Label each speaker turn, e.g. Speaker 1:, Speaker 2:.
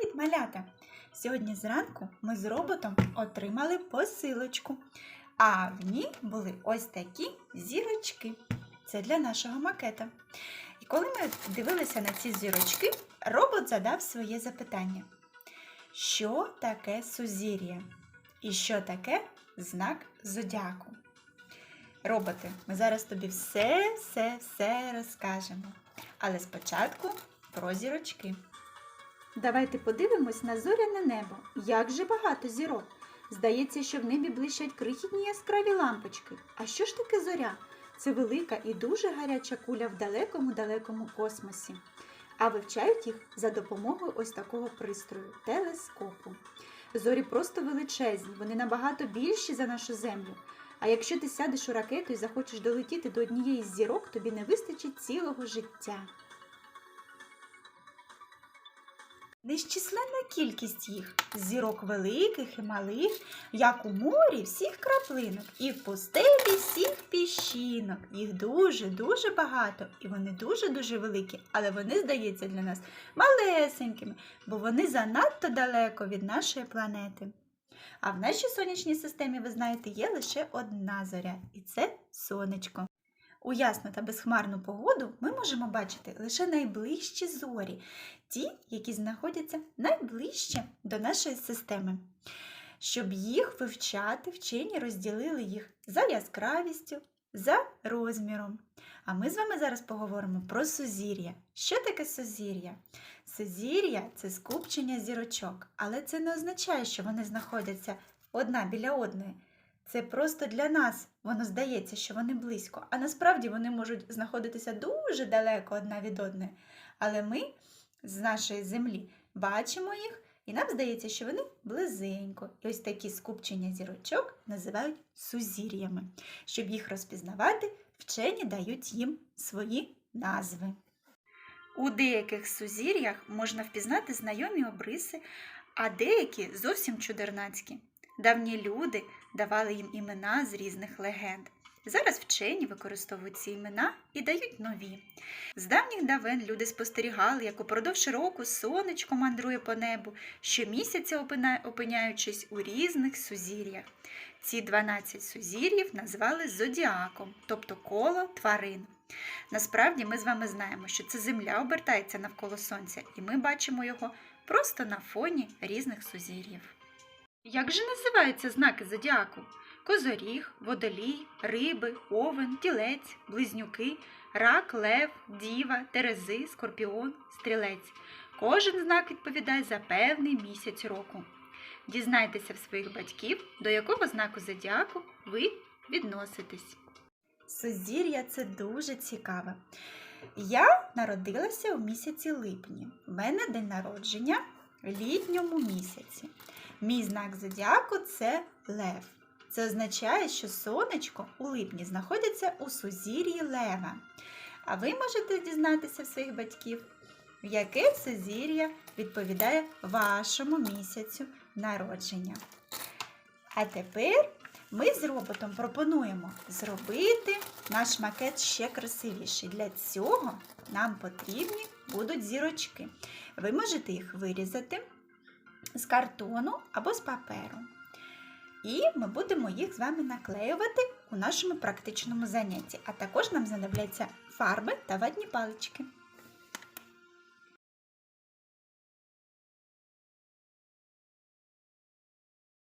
Speaker 1: Привіт, малята! Сьогодні зранку ми з роботом отримали посилочку, а в ній були ось такі зірочки. Це для нашого макета. І коли ми дивилися на ці зірочки, робот задав своє запитання: Що таке сузір'я? І що таке знак зодіаку? Роботи, ми зараз тобі все, все, все розкажемо. Але спочатку про зірочки.
Speaker 2: Давайте подивимось на зоряне небо. Як же багато зірок. Здається, що в небі блищать крихітні яскраві лампочки. А що ж таке зоря? Це велика і дуже гаряча куля в далекому-далекому космосі. А вивчають їх за допомогою ось такого пристрою телескопу. Зорі просто величезні, вони набагато більші за нашу землю. А якщо ти сядеш у ракету і захочеш долетіти до однієї з зірок, тобі не вистачить цілого життя.
Speaker 1: Нещисленна кількість їх зірок великих і малих, як у морі всіх краплинок, і в пустелі всіх піщинок. Їх дуже-дуже багато, і вони дуже-дуже великі, але вони здаються для нас малесенькими, бо вони занадто далеко від нашої планети. А в нашій сонячній системі, ви знаєте, є лише одна зоря, і це сонечко. У ясну та безхмарну погоду ми можемо бачити лише найближчі зорі, ті, які знаходяться найближче до нашої системи. Щоб їх вивчати, вчені розділили їх за яскравістю, за розміром. А ми з вами зараз поговоримо про сузір'я. Що таке сузір'я? Сузір'я це скупчення зірочок, але це не означає, що вони знаходяться одна біля одної. Це просто для нас воно здається, що вони близько, а насправді вони можуть знаходитися дуже далеко одна від одної. Але ми з нашої землі бачимо їх, і нам здається, що вони близенько. І ось такі скупчення зірочок називають сузір'ями. Щоб їх розпізнавати, вчені дають їм свої назви. У деяких сузір'ях можна впізнати знайомі обриси, а деякі зовсім чудернацькі. Давні люди давали їм імена з різних легенд. Зараз вчені використовують ці імена і дають нові. З давніх давен люди спостерігали, як упродовж року сонечко мандрує по небу, щомісяця опиняючись у різних сузір'ях. Ці 12 сузір'їв назвали зодіаком, тобто коло тварин. Насправді ми з вами знаємо, що це Земля обертається навколо Сонця, і ми бачимо його просто на фоні різних сузір'їв. Як же називаються знаки зодіаку? Козоріг, водолій, риби, овен, тілець, близнюки, рак, лев, діва, терези, скорпіон, стрілець. Кожен знак відповідає за певний місяць року. Дізнайтеся в своїх батьків, до якого знаку зодіаку ви відноситесь. Сузір'я це дуже цікаве. Я народилася у місяці липні. У мене день народження в літньому місяці. Мій знак зодіаку це лев. Це означає, що сонечко у липні знаходиться у сузір'ї лева. А ви можете дізнатися в своїх батьків, в яке сузір'я відповідає вашому місяцю народження. А тепер ми з роботом пропонуємо зробити наш макет ще красивіший. Для цього нам потрібні будуть зірочки. Ви можете їх вирізати з картону або з паперу. І ми будемо їх з вами наклеювати у нашому практичному занятті. А також нам знадобляться фарби та ватні палички.